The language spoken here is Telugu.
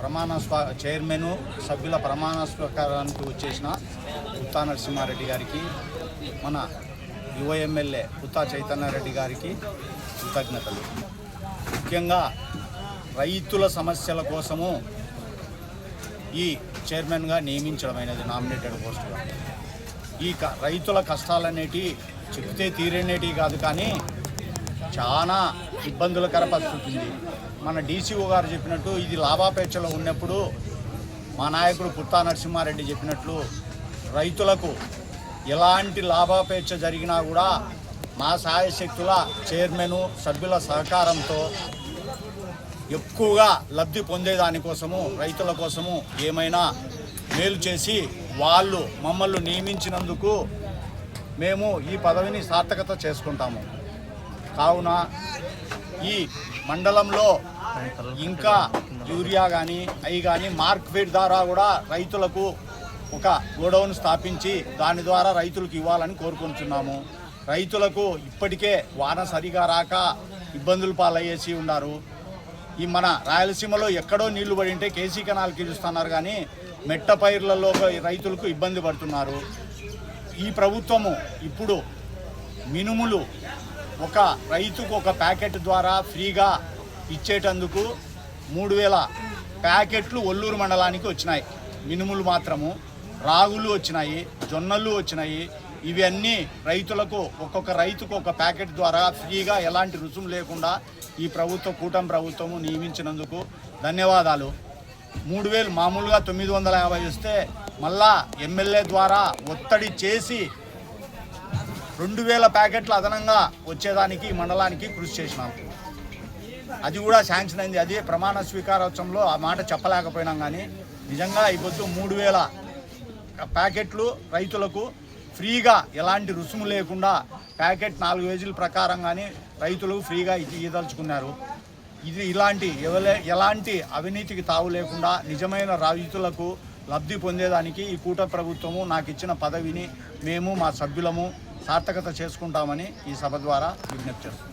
ప్రమాణ స్వ చైర్మన్ సభ్యుల ప్రమాణ స్వీకారానికి వచ్చేసిన ఉత్తా నరసింహారెడ్డి గారికి మన యువ ఎమ్మెల్యే ఉత్తా చైతన్యారెడ్డి గారికి కృతజ్ఞతలు. ముఖ్యంగా రైతుల సమస్యల కోసము ఈ చైర్మన్గా నియమించడమైనది నామినేటెడ్ పోస్టుగా. ఈ క- రైతుల కష్టాలనేటి చెప్తే తీరనేటివి కాదు కానీ చాలా ఇబ్బందులకర పరిస్థితి ఉంది. మన డీసీఓ గారు చెప్పినట్టు ఇది లాభాపేక్షలో ఉన్నప్పుడు మా నాయకుడు పుత్తా నరసింహారెడ్డి చెప్పినట్లు రైతులకు ఎలాంటి లాభాపేక్ష జరిగినా కూడా మా సాయశక్తుల చైర్మన్ సభ్యుల సహకారంతో ఎక్కువగా లబ్ధి పొందేదానికోసము రైతుల కోసము ఏమైనా మేలు చేసి వాళ్ళు మమ్మల్ని నియమించినందుకు మేము ఈ పదవిని సార్థకత చేసుకుంటాము. కావున ఈ మండలంలో ఇంకా యూరియా కానీ అవి కానీ మార్కెట్ ద్వారా కూడా రైతులకు ఒక గోడౌన్ స్థాపించి దాని ద్వారా రైతులకు ఇవ్వాలని కోరుకుంటున్నాము. రైతులకు ఇప్పటికే వాన సరిగా రాక ఇబ్బందులు పాలయ్యేసి ఉన్నారు. ఈ మన రాయలసీమలో ఎక్కడో నీళ్ళు పడి ఉంటే కేసీ కెనాల్కి ఇస్తున్నారు కానీ మెట్ట పైర్లలో రైతులకు ఇబ్బంది పడుతున్నారు. ఈ ప్రభుత్వము ఇప్పుడు మినుములు ఒక రైతుకు ఒక ప్యాకెట్ ద్వారా ఫ్రీగా ఇచ్చేటందుకు మూడు వేల ప్యాకెట్లు ఒల్లూరు మండలానికి వచ్చినాయి. మినుములు మాత్రము రాగులు వచ్చినాయి జొన్నలు వచ్చినాయి. ఇవన్నీ రైతులకు ఒక్కొక్క రైతుకు ఒక ప్యాకెట్ ద్వారా ఫ్రీగా ఎలాంటి రుసుము లేకుండా ఈ ప్రభుత్వ కూటమి ప్రభుత్వము నియమించినందుకు ధన్యవాదాలు. మూడు వేలు మామూలుగా తొమ్మిది వందల యాభై వస్తే మళ్ళా ఎమ్మెల్యే ద్వారా ఒత్తిడి చేసి రెండు వేల ప్యాకెట్లు అదనంగా వచ్చేదానికి ఈ మండలానికి కృషి చేసినాం. అది కూడా శాంక్షన్ అయింది. అది ప్రమాణ స్వీకారోత్సవంలో ఆ మాట చెప్పలేకపోయినాం కానీ నిజంగా ఈ పొద్దు మూడు వేల ప్యాకెట్లు రైతులకు ఫ్రీగా ఎలాంటి రుసుము లేకుండా ప్యాకెట్ నాలుగు వేజీల ప్రకారం కానీ రైతులు ఫ్రీగా ఇచ్చి ఇది ఇలాంటి ఎవలే ఎలాంటి అవినీతికి తావు లేకుండా నిజమైన రైతులకు లబ్ధి పొందేదానికి ఈ కూట ప్రభుత్వము నాకు ఇచ్చిన పదవిని మేము మా సభ్యులము సార్థకత చేసుకుంటామని ఈ సభ ద్వారా విజ్ఞప్తి చేస్తున్నాం.